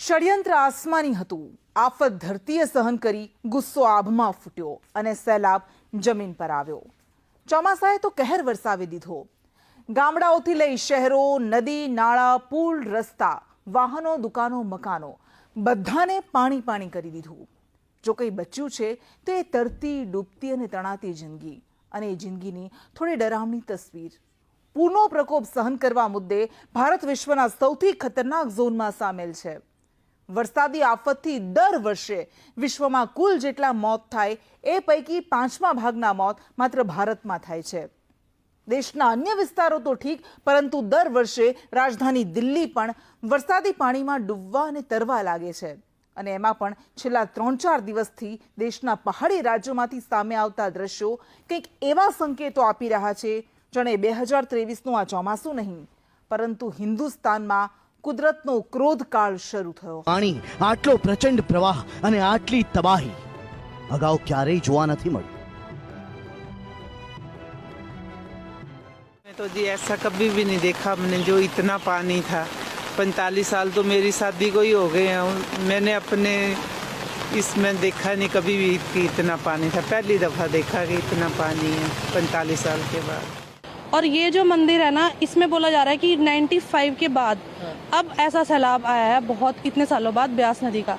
ષડયંત્ર આસમાની હતું. આફત ધરતીએ સહન કરી ગુસ્સો આભમાં ફૂટ્યો અને સેલાબ જમીન પર આવ્યો. ચોમાસાએ તો કહેર વરસાવી દીધો. ગામડાઓથી લઈ શહેરો, નદી, નાળા, પુલ, રસ્તા, વાહનો, દુકાનો, મકાનો બધાને પાણી પાણી કરી દીધું. જો કંઈ બચ્યું છે તો એ તરતી, ડૂબતી અને તણાતી જિંદગી અને એ જિંદગીની થોડી ડરામણી તસવીર. પૂરનો પ્રકોપ સહન કરવા મુદ્દે ભારત વિશ્વના સૌથી ખતરનાક ઝોનમાં સામેલ છે. વરસાદી આફતથી દર વર્ષે વિશ્વમાં કુલ જેટલા મોત થાય એ પૈકી પાંચમા ભાગના મોત માત્ર ભારતમાં થાય છે. દેશના અન્ય વિસ્તારો તો ઠીક, પરંતુ દર વર્ષે રાજધાની દિલ્હી પણ વરસાદી પાણીમાં ડૂબવા અને તરવા લાગે છે. અને એમાં પણ છેલ્લા ત્રણ ચાર દિવસથી દેશના પહાડી રાજ્યોમાંથી સામે આવતા દ્રશ્યો કંઈક એવા સંકેતો આપી રહ્યા છે, જાણે બે હજાર ત્રેવીસનું આ ચોમાસું નહીં. પરંતુ હિન્દુસ્તાનમાં કુદરતનો ક્રોધકાળ શરૂ થયો પાણી આટલો પ્રચંડ પ્રવાહ અને આટલી તબાહી અગાઉ ક્યારેય જોવા નથી મળી मैं तो जी ऐसा कभी भी नहीं देखा हमने जो इतना पानी था पैंतालीस साल तो मेरी शादी को ही हो गए हैं मैंने अपने इसमें देखा नहीं कभी भी कि इतना पानी था पहली दफ़ा देखा कि इतना पानी है पैंतालीस साल के बाद और ये जो मंदिर है ना इसमें बोला जा रहा है कि 95 के बाद अब ऐसा सैलाब आया है बहुत इतने सालों बाद ब्यास नदी का।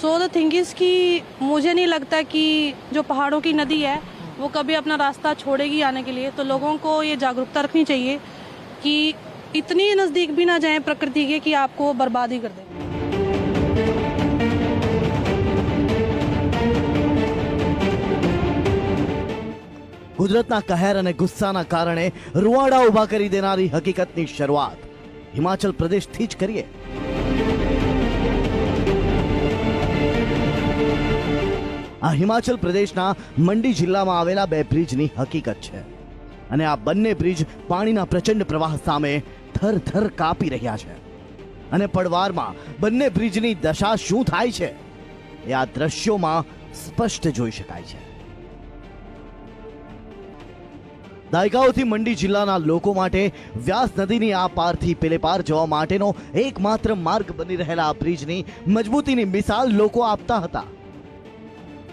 सो द थिंग इज़ कि मुझे नहीं लगता कि जो पहाड़ों की नदी है वो कभी अपना रास्ता छोड़ेगी आने के लिए। तो लोगों को ये जागरूकता रखनी चाहिए कि इतनी नज़दीक भी ना जाएँ प्रकृति के कि आपको बर्बाद ही कर दें। કુદરતના કહેર અને ગુસ્સાના કારણે રૂવાડા ઊભા કરી દેનારી હકીકતની શરૂઆત. હિમાચલ પ્રદેશથી જ કરીએ. આ હિમાચલ પ્રદેશના મંડી જિલ્લામાં આવેલા બે બ્રિજની હકીકત છે. અને આ બંને બ્રિજ પાણીના પ્રચંડ પ્રવાહ સામે થરથર કાપી રહ્યા છે. અને પડવારમાં બંને બ્રિજની દશા શું થાય છે? એ આ દ્રશ્યોમાં સ્પષ્ટ જોઈ શકાય છે. દાયકાઓથી મંડી જિલ્લાના લોકો માટે વ્યાસ નદીની આ પારથી પેલે પાર જવા માટેનો એકમાત્ર માર્ગ બની રહેલા આ બ્રિજની મજબૂતીની મિસાલ લોકો આપતા હતા.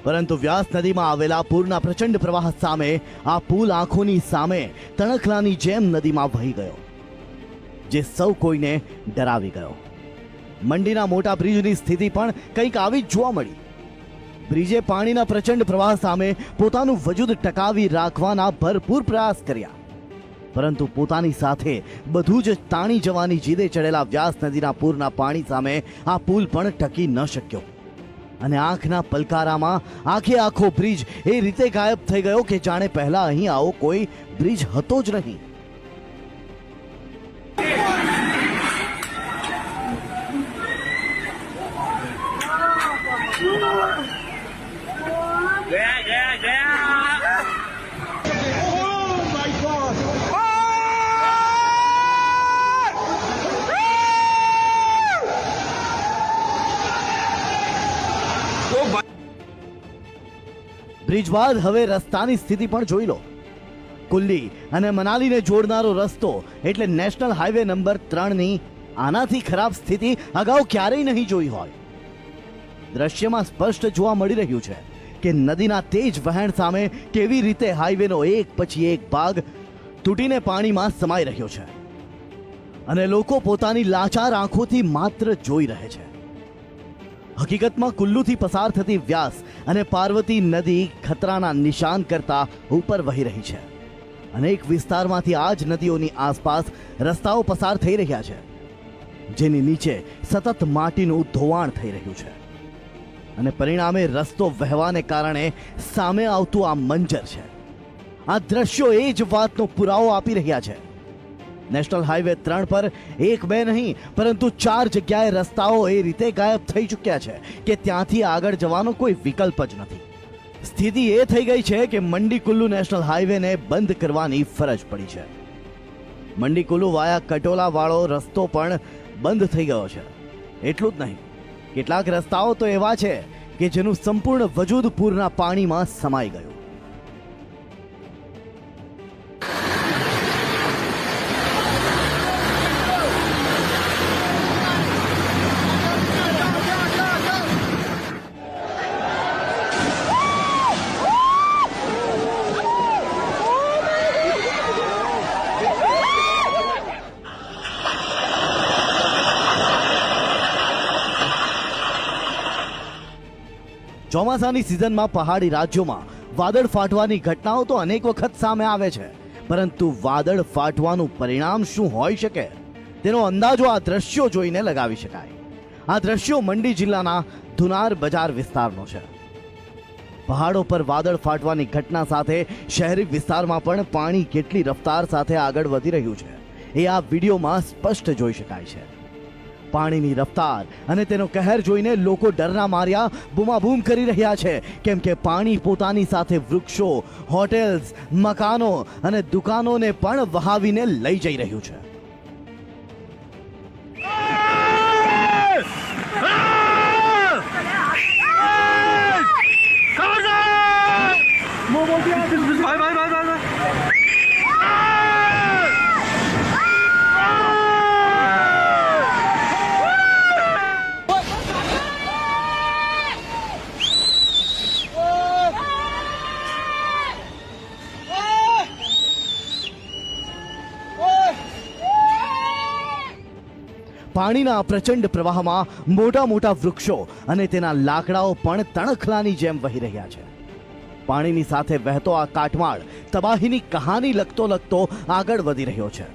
પરંતુ વ્યાસ નદીમાં આવેલા પૂરના પ્રચંડ પ્રવાહ સામે આ પુલ આંખોની સામે તણખલાની જેમ નદીમાં વહી ગયો, જે સૌ કોઈને ડરાવી ગયો. મંડીના મોટા બ્રિજની સ્થિતિ પણ કંઈક આવી જ જોવા મળી. બ્રિજે પાણીના પ્રચંડ પ્રવાહ સામે પોતાનું વજૂદ ટકાવી રાખવાના ભરપૂર પ્રયાસ કર્યા. પરંતુ પોતાની સાથે બધું જ તાણી જવાની જીદે ચડેલા વ્યાસ નદીના પૂરના પાણી સામે આ પુલ પણ ટકી ન શક્યો. અને આંખના પલકારામાં આખે આખો બ્રિજ એ રીતે ગાયબ થઈ ગયો કે જાણે પહેલા અહીં આવો કોઈ બ્રિજ હતો જ નહીં. બ્રિજ બાદ હવે રસ્તાની સ્થિતિ પણ જોઈ લો. કુલ્લી અને મનાલીને જોડનારો રસ્તો એટલે નેશનલ હાઈવે નંબર ત્રણની આનાથી ખરાબ સ્થિતિ અગાઉ ક્યારેય નહીં જોઈ હોય. દ્રશ્યમાં સ્પષ્ટ જોવા મળી રહ્યું છે કે નદીના તેજ વહેણ સામે કેવી રીતે હાઈવેનો એક પછી એક ભાગ તૂટીને પાણીમાં સમાઈ રહ્યો છે. અને લોકો પોતાની લાચાર આંખોથી માત્ર જોઈ રહે છે. હકીકતમાં કુલ્લુથી પસાર થતી વ્યાસ અને પાર્વતી નદી ખતરાના નિશાન કરતા ઉપર વહી રહી છે. અનેક વિસ્તારમાંથી આ જ નદીઓની આસપાસ રસ્તાઓ પસાર થઈ રહ્યા છે, જેની નીચે સતત માટીનું ધોવાણ થઈ રહ્યું છે. અને પરિણામે રસ્તો વહેવાને કારણે સામે આવતું આ મંજર છે. આ દ્રશ્યો એ જ વાતનો પુરાવો આપી રહ્યા છે. નેશનલ હાઈવે ત્રણ પર એક બે નહીં, પરંતુ ચાર જગ્યાએ રસ્તાઓ એ રીતે ગાયબ થઈ ચૂક્યા છે કે ત્યાંથી આગળ જવાનો કોઈ વિકલ્પ જ નથી. સ્થિતિ એ થઈ ગઈ છે કે મંડી કુલ્લુ નેશનલ હાઈવેને બંધ કરવાની ફરજ પડી છે. મંડી કુલ્લુ વાયા કટોલા વાળો રસ્તો પણ બંધ થઈ ગયો છે. એટલું જ નહીં, કેટલાક રસ્તાઓ તો એવા છે કે જેનું સંપૂર્ણ વજૂદ પૂરના પાણીમાં સમાઈ ગયું. ચોમાસાની સિઝનમાં પહાડી રાજ્યોમાં વાદળ ફાટવાની ઘટનાઓ તો અનેક વખત સામે આવે છે. પરંતુ વાદળ ફાટવાનું પરિણામ શું હોઈ શકે? તેનો અંદાજો આ દ્રશ્યો જોઈને લગાવી શકાય. આ દ્રશ્યો મંડી જિલ્લાના ધુનાર બજાર વિસ્તારનો છે. પહાડો પર વાદળ ફાટવાની ઘટના સાથે શહેરી વિસ્તારમાં પણ પાણી કેટલી રફતાર સાથે આગળ વધી રહ્યું છે. એ આ વિડીયોમાં સ્પષ્ટ જોઈ શકાય છે. પાણીની રફતાર અને તેનો કહેર જોઈને લોકો ડરના માર્યા, બૂમાબૂમ કરી રહ્યા છે. કેમ કે પાણી પોતાની સાથે વૃક્ષો, હોટેલ્સ, મકાનો અને દુકાનોને પણ વહાવીને લઈ જઈ રહ્યું છે. પાણીના પ્રચંડ પ્રવાહમાં મોટા મોટા વૃક્ષો અને તેના લાકડાઓ પણ તણખલાની જેમ વહી રહ્યા છે. પાણીની સાથે વહેતો આ કાટમાળ તબાહીની કહાની લખતો લખતો આગળ વધી રહ્યો છે.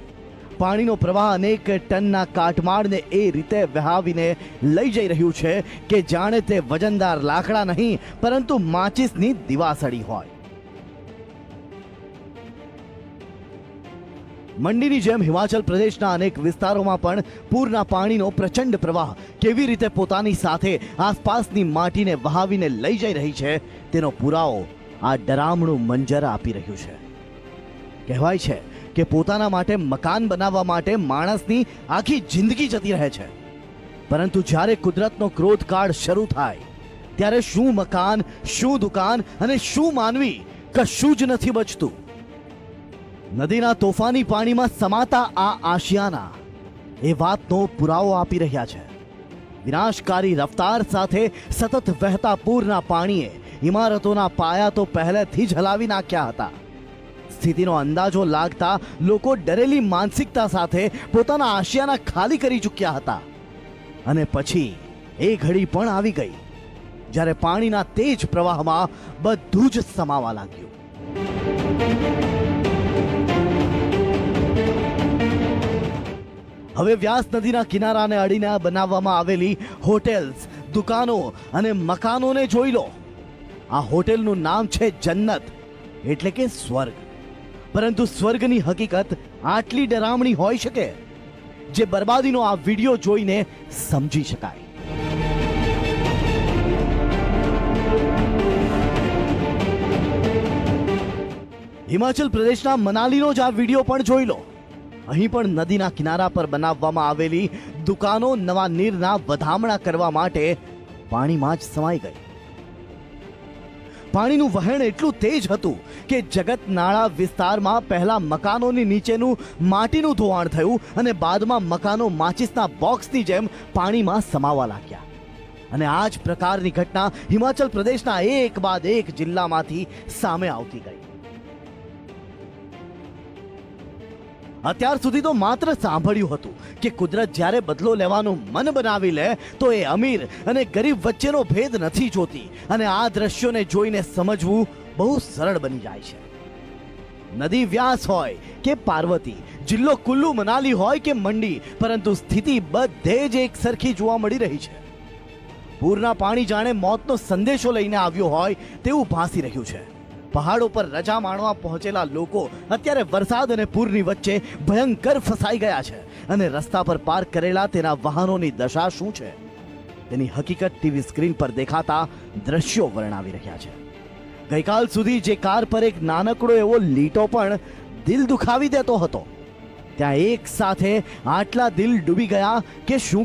પાણીનો પ્રવાહ અનેક ટનના કાટમાળને એ રીતે વહાવીને લઈ જઈ રહ્યું છે કે જાણે તે વજનદાર લાકડા નહીં, પરંતુ માચિસની દિવાસળી હોય. મંડીની જેમ હિમાચલ પ્રદેશના અનેક વિસ્તારોમાં પણ પૂરના પાણીનો પ્રચંડ પ્રવાહ કેવી રીતે પોતાની સાથે આસપાસની માટીને વહાવીને લઈ જઈ રહી છે તેનો પુરાવો આ ડરામણું મંજર આપી રહ્યું છે. કહેવાય છે કે પોતાના માટે મકાન બનાવવા માટે માણસની આખી જિંદગી જતી રહે છે. પરંતુ જ્યારે કુદરતનો ક્રોધ કાળ શરૂ થાય, ત્યારે શું મકાન, શું દુકાન અને શું માનવી કશું જ નથી બચતું. નદીના તોફાની પાણીમાં સમાતા આ આશિયાના. એ વાતનો પુરાવો આપી રહ્યા છે. વિનાશકારી રફતાર સાથે સતત વહેતા પૂરના પાણીએ ઇમારતોના પાયા તો પહેલેથી જ હલાવી નાખ્યા હતા. સ્થિતિનો અંદાજો લાગતા લોકો ડરેલી માનસિકતા સાથે પોતાના આશિયાના ખાલી કરી ચૂક્યા હતા. અને પછી એ ઘડી પણ આવી ગઈ, જ્યારે પાણીના તેજ પ્રવાહમાં બધું જ સમાવા લાગ્યું. હવે વ્યાસ નદીના કિનારાને અડીને બનાવવામાં આવેલી હોટેલ્સ, દુકાનો અને મકાનોને જોઈ લો. આ હોટેલનું નામ છે જન્નત, એટલે કે સ્વર્ગ. પરંતુ સ્વર્ગની હકીકત આટલી ડરામણી હોઈ શકે જે બરબાદીનો આ વીડિયો જોઈને સમજી શકાય. હિમાચલ પ્રદેશના મનાલીનો જ આ વીડિયો પણ જોઈ લો. અહીં પણ નદીના કિનારા પર બનાવવામાં આવેલી દુકાનો નવા નીરના વધામણા કરવા માટે પાણીમાં જ સમાઈ ગઈ. પાણીનું વહેણ એટલું તેજ હતું કે જગત નાળા વિસ્તારમાં પહેલા મકાનોની નીચેનું માટીનું ધોવાણ થયું અને બાદમાં મકાનો માચિસના બોક્સની જેમ પાણીમાં સમાવા લાગ્યા. અને આ જ પ્રકારની ઘટના હિમાચલ પ્રદેશના એક બાદ એક જિલ્લામાંથી સામે આવતી ગઈ. અત્યાર સુધી તો માત્ર સાંભળ્યું હતું કે કુદરત જ્યારે બદલો લેવાનું મન બનાવી લે, તો એ અમીર અને ગરીબ વચ્ચેનો ભેદ નથી જોતી. અને આ દ્રશ્યોને જોઈને સમજવું બહુ સરળ બની જાય છે. નદી વ્યાસ હોય કે પાર્વતી, જિલ્લો કુલ્લુ મનાલી હોય કે મંડી, પરંતુ સ્થિતિ બધે જ એક સરખી જોવા મળી રહી છે. પૂરના પાણી જાણે મોતનો સંદેશો લઈને આવ્યો હોય તેવું ભાસી રહ્યું છે. પહાડો પર રજા માણવા પહોંચેલા લોકો અત્યારે વરસાદ અને પૂરની વચ્ચે ભયંકર ફસાઈ ગયા છે અને રસ્તા પર પાર્ક કરેલા તેના વાહનોની દશા શું છે? તેની હકીકત ટીવી સ્ક્રીન પર દેખાતા દ્રશ્યો વર્ણવી રહ્યા છે. ગઈકાલ સુધી જે કાર પર એક નાનકડો એવો લીટો પણ દિલ દુખાવી દેતો હતો. ત્યાં એક સાથે આટલા દિલ ડૂબી ગયા કે શું